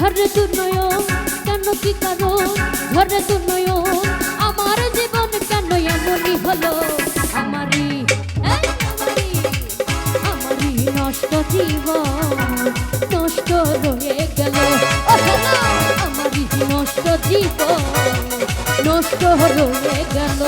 ঝরে দু নয়ন কেন কি কারও ঝরে নয়ন আমার জীবন কেন এমনই হলো? আমারই আমারই নষ্ট জীবন নষ্ট রয়ে গেল। আমারই নষ্ট জীবন নষ্ট রয়ে গেল।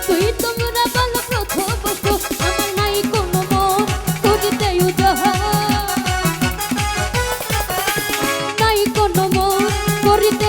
যতই তোমরা বলো ভ্রষ্ট আমার নাই কোনো মন উদাহরণ। নাই কোনো মন করিতে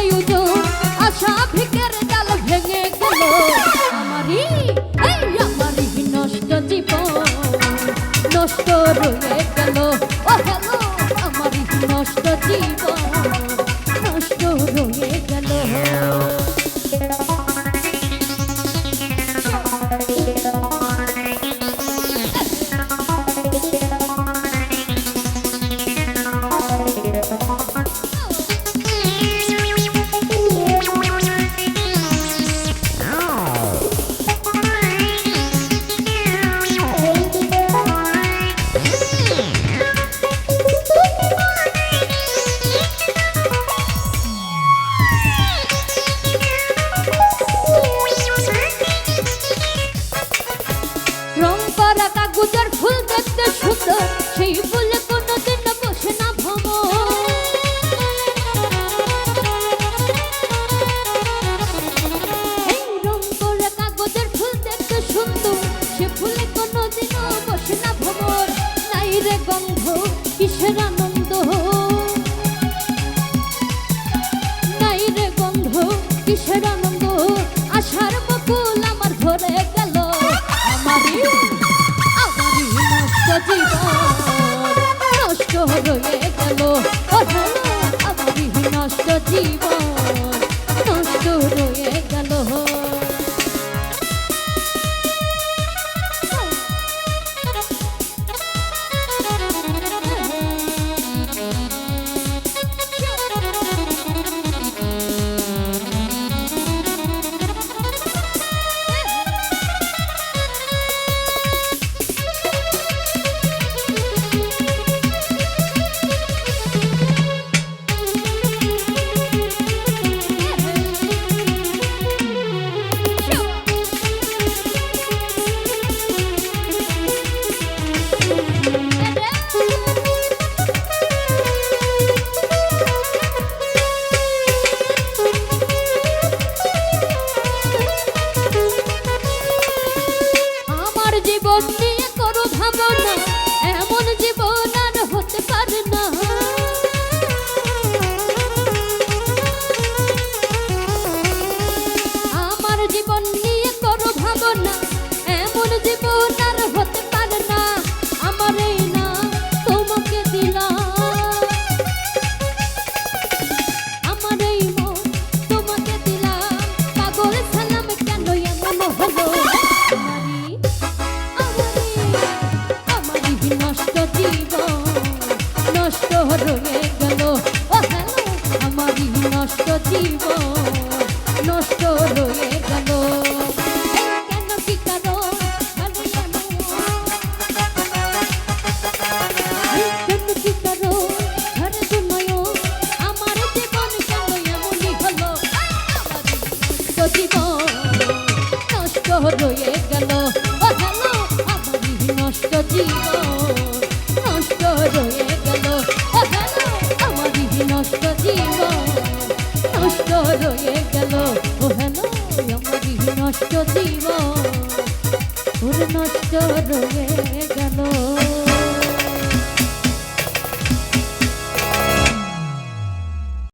কিসের আনন্দ? আশার বকুল আমার ধরে গেল। আমারই নষ্ট জীবন রয়ে গেল। আমারই নষ্ট জীবন। রয়ে গেল। ও হ্যালো, আমারই নষ্ট জীবন, নষ্ট রয়ে গেল। কেন কি কারণ? কেন কি কারও ঘরে তো আমার জীবন কেন এমনই হলো? নষ্ট জীবন, নষ্ট রয়ে গেল। ও হ্যালো, আমারই নষ্ট জীবন জীবন নষ্ট রয়ে গেল।